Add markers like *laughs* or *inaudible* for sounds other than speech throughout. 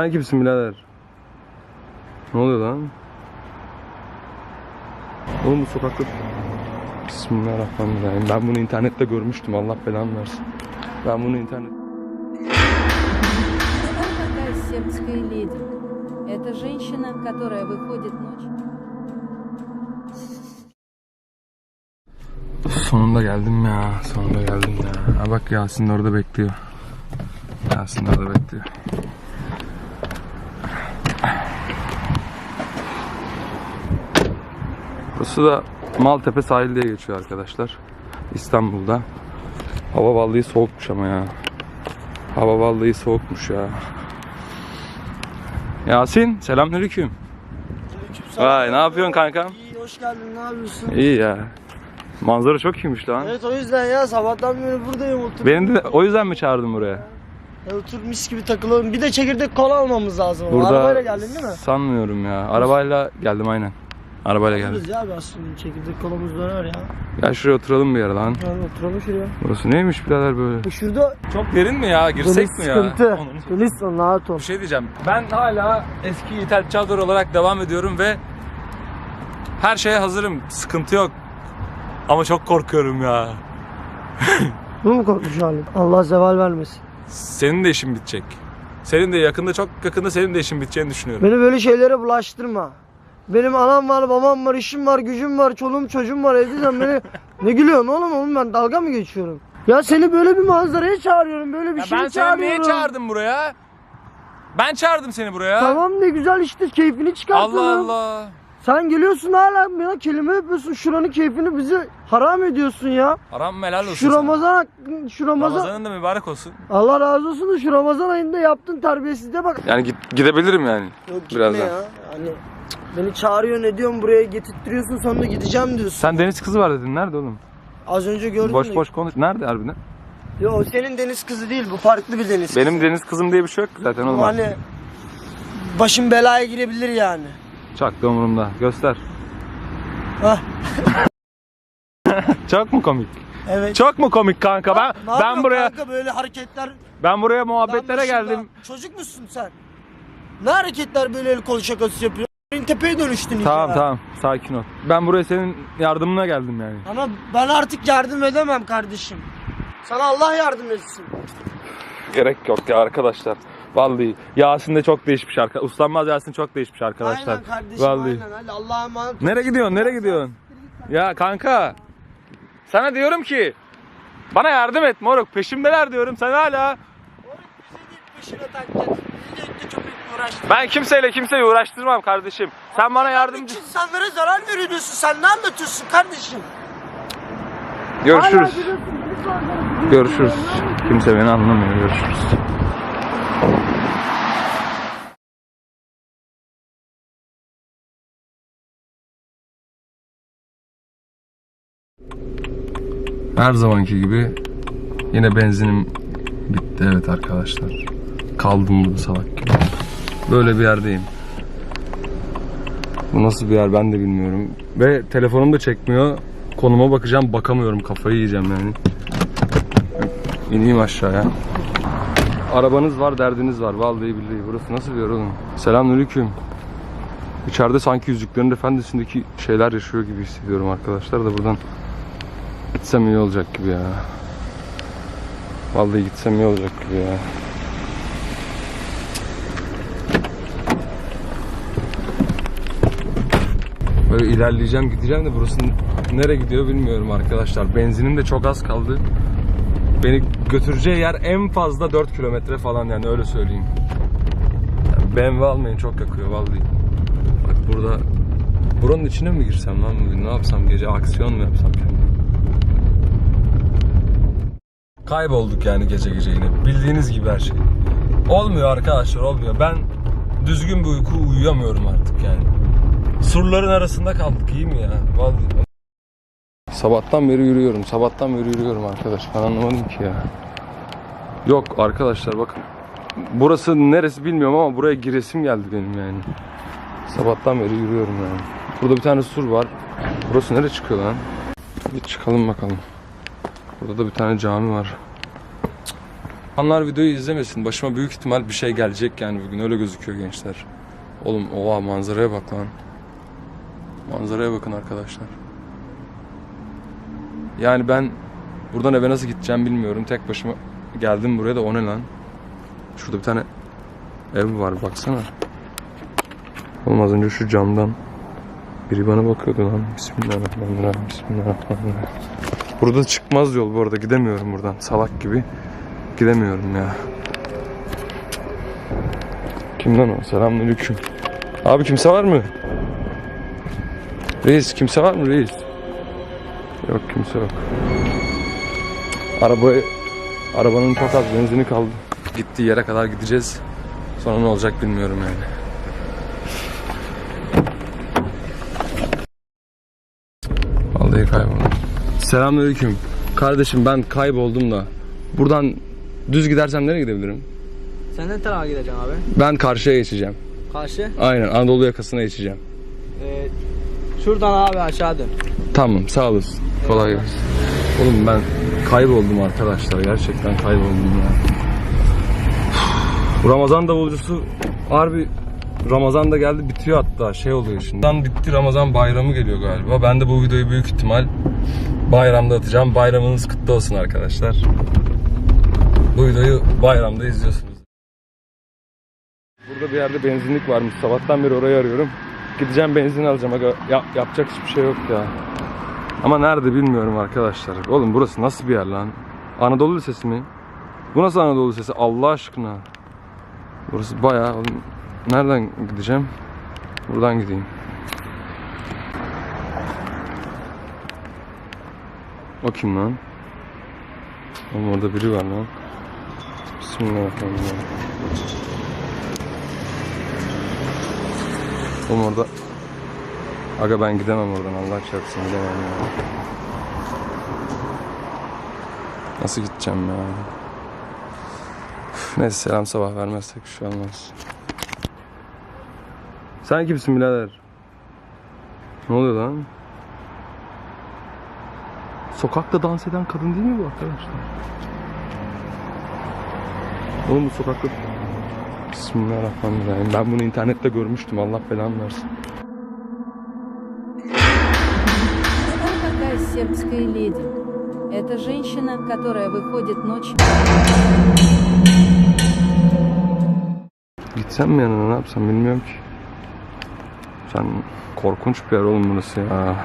Sen kimsin birader? Ne oluyor lan? Oğlum bu sokakta... Bismillahirrahmanirrahim. Ben bunu internette görmüştüm. Allah belanı versin. Ben bunu internet... такая сербская леди. Это женщина, которая выходит ночью. Sonunda geldim ya. Sonunda geldim ya. Ha bak Yasin de orada bekliyor. Yasin de orada bekliyor. Burası da Maltepe sahil diye geçiyor arkadaşlar. İstanbul'da. Hava vallahi soğukmuş ama ya. Hava vallahi soğukmuş ya. Yasin selamünaleyküm. Vay ne yapıyorsun kankam? İyi hoş geldin ne yapıyorsun? İyi ya. Manzara çok iyiymiş lan. Evet o yüzden ya sabahtan beri buradayım otur. Beni de o yüzden mi çağırdın buraya? Ya, otur mis gibi takılalım. Bir de çekirdek kola almamız lazım. Burada Arabayla geldin değil mi? Sanmıyorum ya. Arabayla geldim aynen. Arabayla geldim. Alırız ya abi aslında çekirdek kolamız döner ya. Gel şuraya oturalım bir yere lan. Yani oturalım şuraya. Burası neymiş birader böyle? E şurada Çok derin mi ya? Girsek mi ya? sıkıntı. Onun- son rahat ol. Bir şey diyeceğim. Ben hala eski İthal Çadır olarak devam ediyorum ve her şeye hazırım. Sıkıntı yok. Ama çok korkuyorum ya. *laughs* Bu mu korkmuş halin? Allah zeval vermesin. Senin de işin bitecek. Senin de yakında çok yakında senin de işin biteceğini düşünüyorum. Beni böyle şeylere bulaştırma. Benim anam var, babam var, işim var, gücüm var, çoluğum çocuğum var evde sen beni... ne gülüyorsun oğlum oğlum ben dalga mı geçiyorum? Ya seni böyle bir manzaraya çağırıyorum, böyle bir Ya şey ben seni çağırıyorum. niye çağırdım buraya? Ben çağırdım seni buraya. Tamam ne güzel işte keyfini çıkartalım. Allah Allah. Sen geliyorsun hala bana kelime yapıyorsun. Şuranın keyfini bize haram ediyorsun ya. Haram mı helal olsun Şu sana. Ramazan, şu Ramazan. Ramazanın da mübarek olsun. Allah razı olsun da şu Ramazan ayında yaptın terbiyesizliğe bak. Yani gidebilirim yani. Yok gitme Birazdan. ya. Hani beni çağırıyor ne diyorsun buraya getirtiyorsun sonra gideceğim diyorsun. Sen deniz kızı var dedin. Nerede oğlum? Az önce gördün boş mü? boş konuş. Nerede harbiden? Yo o senin deniz kızı değil bu farklı bir deniz Benim kızı. deniz kızım diye bir şey yok ki zaten oğlum. Hani başın belaya girebilir yani. Da umurumda. Göster. Hah *laughs* Çok mu komik? evet. Çok mu komik kanka? Ben Ne ben yapıyorsun buraya kanka böyle hareketler ben buraya muhabbetlere Lan geldim. Çocuk musun sen? Ne hareketler böyle el kol şakası yapıyor? Tepeye dönüştün Tamam ha. tamam sakin ol. Ben buraya senin yardımına geldim yani. Ama ben artık yardım edemem kardeşim. Sana Allah yardım etsin. Gerek yok ya arkadaşlar. Vallahi Yasin de çok değişmiş arka. Uslanmaz Yasin çok değişmiş arkadaşlar. Aynen kardeşim Vallahi. aynen. Hadi Allah'a emanet. Nereye gidiyorsun? Nereye gidiyorsun? Ya kanka. Sana diyorum ki bana yardım et moruk. Peşimdeler diyorum. Sen hala Oğlum bizi değil peşine takacaksın. Bizi de itti uğraştın. ben kimseyle kimseyi uğraştırmam kardeşim. Sen bana yardımcı. İnsanlara zarar veriyorsun. Sen ne anlatıyorsun kardeşim? Görüşürüz. Görüşürüz. Kimse beni anlamıyor. Görüşürüz. Her zamanki gibi yine benzinim bitti evet arkadaşlar. Kaldım burada salak gibi. Böyle bir yerdeyim. Bu nasıl bir yer ben de bilmiyorum. Ve telefonum da çekmiyor. Konuma bakacağım bakamıyorum kafayı yiyeceğim yani. İneyim aşağıya. Arabanız var, derdiniz var. Vallahi billahi. Burası nasıl bir yer oğlum? Selamünaleyküm. İçeride sanki Yüzüklerin Efendisi'ndeki şeyler yaşıyor gibi hissediyorum arkadaşlar da buradan gitsem iyi olacak gibi ya. Vallahi gitsem iyi olacak gibi ya. Böyle ilerleyeceğim gideceğim de burası nereye gidiyor bilmiyorum arkadaşlar. Benzinim de çok az kaldı. Beni götüreceği yer en fazla 4 kilometre falan yani öyle söyleyeyim. Yani BMW almayın çok yakıyor vallahi. Bak burada buranın içine mi girsem lan bugün ne yapsam gece aksiyon mu yapsam kendime? Kaybolduk yani gece gece yine. Bildiğiniz gibi her şey. Olmuyor arkadaşlar olmuyor. Ben düzgün bir uyku uyuyamıyorum artık yani. Surların arasında kaldık iyi mi ya? Vallahi. Sabahtan beri yürüyorum. Sabahtan beri yürüyorum arkadaş. Ben anlamadım ki ya. Yok arkadaşlar bakın. Burası neresi bilmiyorum ama buraya giresim geldi benim yani. Sabahtan beri yürüyorum yani. Burada bir tane sur var. Burası nereye çıkıyor lan? Bir çıkalım bakalım. Burada da bir tane cami var. Cık. Onlar videoyu izlemesin. Başıma büyük ihtimal bir şey gelecek yani bugün öyle gözüküyor gençler. Oğlum oha manzaraya bak lan. Manzaraya bakın arkadaşlar. Yani ben buradan eve nasıl gideceğim bilmiyorum. Tek başıma geldim buraya da o ne lan? Şurada bir tane ev var baksana. Oğlum az önce şu camdan biri bana bakıyordu lan. Bismillahirrahmanirrahim. Bismillahirrahmanirrahim. Burada çıkmaz yol bu arada. Gidemiyorum buradan. Salak gibi. Gidemiyorum ya. Kim lan o? Selamünaleyküm. Abi kimse var mı? Reis kimse var mı reis? Yok kimse yok. Arabaya arabanın çok az benzini kaldı. Gittiği yere kadar gideceğiz. Sonra ne olacak bilmiyorum yani. Vallahi kayboldum. Selamünaleyküm. Kardeşim ben kayboldum da. Buradan düz gidersem nereye gidebilirim? Sen ne tarafa gideceksin abi? Ben karşıya geçeceğim. Karşı. Aynen Anadolu yakasına geçeceğim. Ee, şuradan abi aşağı dön. Tamam sağ olasın. Kolay gelsin. Oğlum ben kayboldum arkadaşlar. Gerçekten kayboldum ya. Ramazan davulcusu harbi Ramazan da geldi bitiyor hatta şey oluyor şimdi. Ramazan bitti Ramazan bayramı geliyor galiba. Ben de bu videoyu büyük ihtimal bayramda atacağım. Bayramınız kutlu olsun arkadaşlar. Bu videoyu bayramda izliyorsunuz. Burada bir yerde benzinlik varmış. Sabahtan beri orayı arıyorum. Gideceğim benzin alacağım. Aga, ya- yapacak hiçbir şey yok ya. Ama nerede bilmiyorum arkadaşlar. Oğlum burası nasıl bir yer lan? Anadolu Lisesi mi? Bu nasıl Anadolu Lisesi Allah aşkına? Burası bayağı oğlum. Nereden gideceğim? Buradan gideyim. O kim lan? Oğlum orada biri var lan. Bismillahirrahmanirrahim. Oğlum orada Aga ben gidemem oradan Allah çarpsın gidemem ya. Nasıl gideceğim ya? Üf, Neyse selam sabah vermezsek bir şey olmaz. Sen kimsin birader? Ne oluyor lan? Sokakta dans eden kadın değil mi bu arkadaşlar? Oğlum bu sokakta... Bismillahirrahmanirrahim. Ben bunu internette görmüştüm. Allah belamı versin. Кто такая сербская леди? Это женщина, которая выходит ночью. Gitsem mi yanına ne yapsam bilmiyorum ki. Sen korkunç bir yer oğlum burası ya.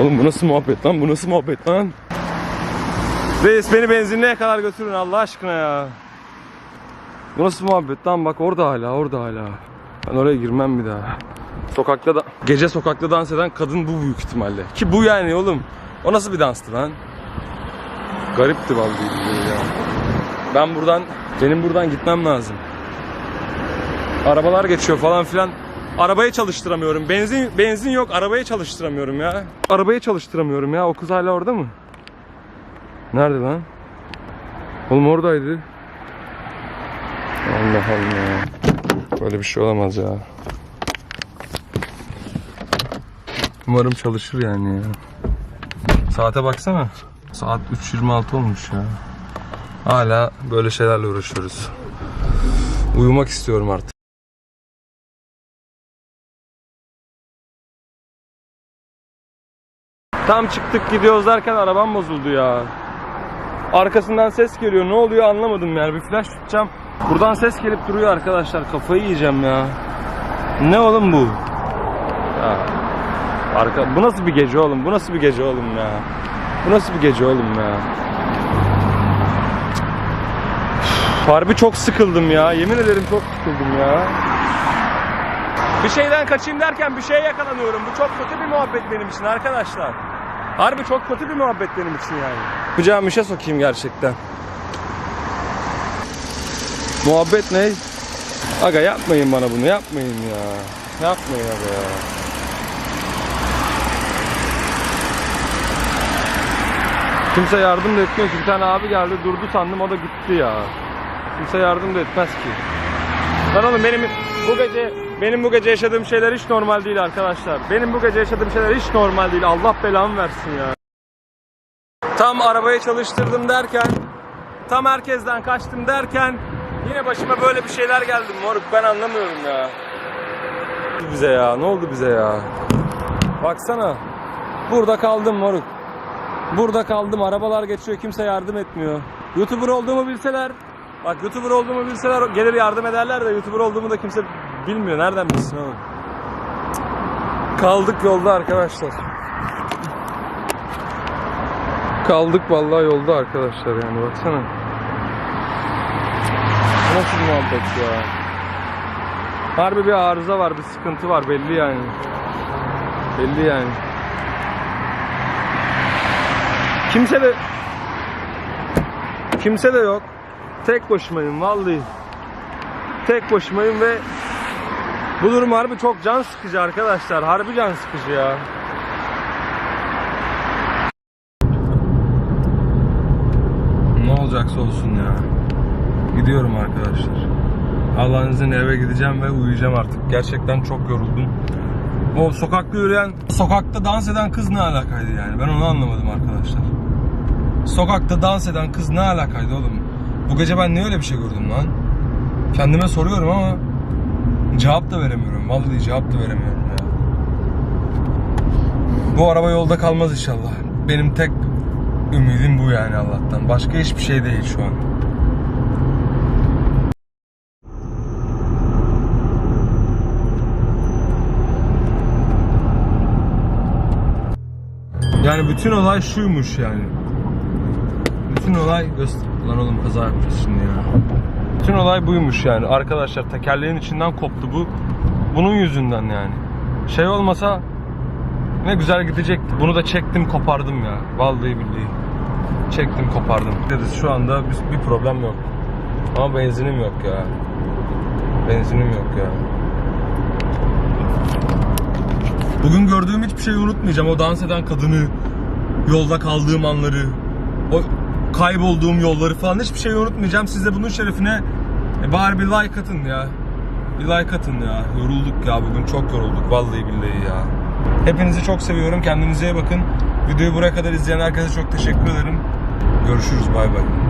Oğlum bu nasıl muhabbet lan? Bu nasıl muhabbet lan? Reis beni benzinliğe kadar götürün Allah aşkına ya. Bu nasıl muhabbet lan? Bak orada hala, orada hala. Ben oraya girmem bir daha. Sokakta da gece sokakta dans eden kadın bu büyük ihtimalle. Ki bu yani oğlum. O nasıl bir danstı lan? Garipti vallahi ya. Ben buradan benim buradan gitmem lazım. Arabalar geçiyor falan filan. Arabayı çalıştıramıyorum. Benzin benzin yok. Arabayı çalıştıramıyorum ya. Arabayı çalıştıramıyorum ya. O kız hala orada mı? Nerede lan? Oğlum oradaydı. Allah Allah. Böyle bir şey olamaz ya. Umarım çalışır yani ya. Saate baksana. Saat 3.26 olmuş ya. Hala böyle şeylerle uğraşıyoruz. Uyumak istiyorum artık. Tam çıktık gidiyoruz derken arabam bozuldu ya. Arkasından ses geliyor. Ne oluyor anlamadım yani. Bir flash tutacağım. Buradan ses gelip duruyor arkadaşlar. Kafayı yiyeceğim ya. Ne oğlum bu? Ya. Arka... Bu nasıl bir gece oğlum? Bu nasıl bir gece oğlum ya? Bu nasıl bir gece oğlum ya? Harbi çok sıkıldım ya. Yemin ederim çok sıkıldım ya. Bir şeyden kaçayım derken bir şeye yakalanıyorum. Bu çok kötü bir muhabbet benim için arkadaşlar. Harbi çok kötü bir muhabbet benim için yani. Yapacağım işe sokayım gerçekten. Muhabbet ne? Aga yapmayın bana bunu yapmayın ya. Yapmayın aga ya. Kimse yardım da etmiyor ki. Bir tane abi geldi durdu sandım o da gitti ya. Kimse yardım da etmez ki. Lan oğlum benim bu gece benim bu gece yaşadığım şeyler hiç normal değil arkadaşlar. Benim bu gece yaşadığım şeyler hiç normal değil. Allah belamı versin ya. Tam arabayı çalıştırdım derken tam herkesten kaçtım derken yine başıma böyle bir şeyler geldi moruk ben anlamıyorum ya. Bize ya? Ne oldu bize ya? Baksana. Burada kaldım moruk. Burada kaldım. Arabalar geçiyor. Kimse yardım etmiyor. YouTuber olduğumu bilseler Bak YouTuber olduğumu bilseler gelir yardım ederler de YouTuber olduğumu da kimse bilmiyor. Nereden bilsin oğlum? Kaldık yolda arkadaşlar. Kaldık vallahi yolda arkadaşlar yani baksana. Nasıl muhabbet ya? Harbi bir arıza var, bir sıkıntı var belli yani. Belli yani. Kimse de Kimse de yok. Tek başımayım vallahi. Tek başımayım ve bu durum harbi çok can sıkıcı arkadaşlar. Harbi can sıkıcı ya. Ne olacaksa olsun ya. Gidiyorum arkadaşlar. Allah'ın izniyle eve gideceğim ve uyuyacağım artık. Gerçekten çok yoruldum. O sokakta yürüyen, sokakta dans eden kız ne alakaydı yani? Ben onu anlamadım arkadaşlar. Sokakta dans eden kız ne alakaydı oğlum? Bu gece ben niye öyle bir şey gördüm lan? Kendime soruyorum ama cevap da veremiyorum. Vallahi cevap da veremiyorum ya. Bu araba yolda kalmaz inşallah. Benim tek ümidim bu yani Allah'tan. Başka hiçbir şey değil şu an. Yani bütün olay şuymuş yani. Bütün olay göster... Lan oğlum kaza yapacağız şimdi ya. Bütün olay buymuş yani. Arkadaşlar tekerleğin içinden koptu bu. Bunun yüzünden yani. Şey olmasa ne güzel gidecekti. Bunu da çektim kopardım ya. Vallahi billahi. Çektim kopardım. Deriz şu anda bir, problem yok. Ama benzinim yok ya. Benzinim yok ya. Bugün gördüğüm hiçbir şeyi unutmayacağım. O dans eden kadını, yolda kaldığım anları, o kaybolduğum yolları falan hiçbir şeyi unutmayacağım. Siz de bunun şerefine e, bari bir like atın ya. Bir like atın ya. Yorulduk ya bugün çok yorulduk vallahi billahi ya. Hepinizi çok seviyorum. Kendinize iyi bakın. Videoyu buraya kadar izleyen herkese çok teşekkür ederim. Görüşürüz bay bay.